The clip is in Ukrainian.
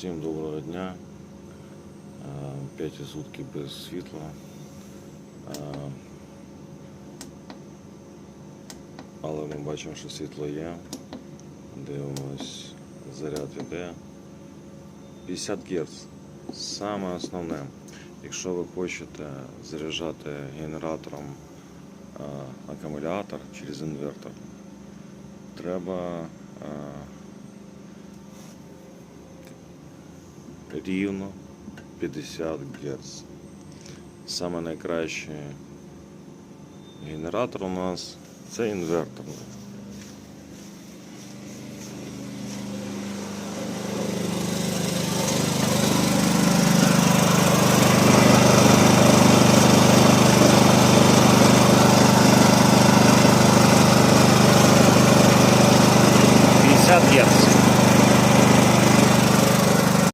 Всім доброго дня. Е, П'яті сутки без світла. Е, Але ми бачимо, що світло є. Дивимось, заряд іде. 50 Гц. Саме основне, якщо ви хочете заряджати генератором е, акумулятор через інвертор, треба рівно 50 Гц. Саме найкращий генератор у нас це інверторний. Yes.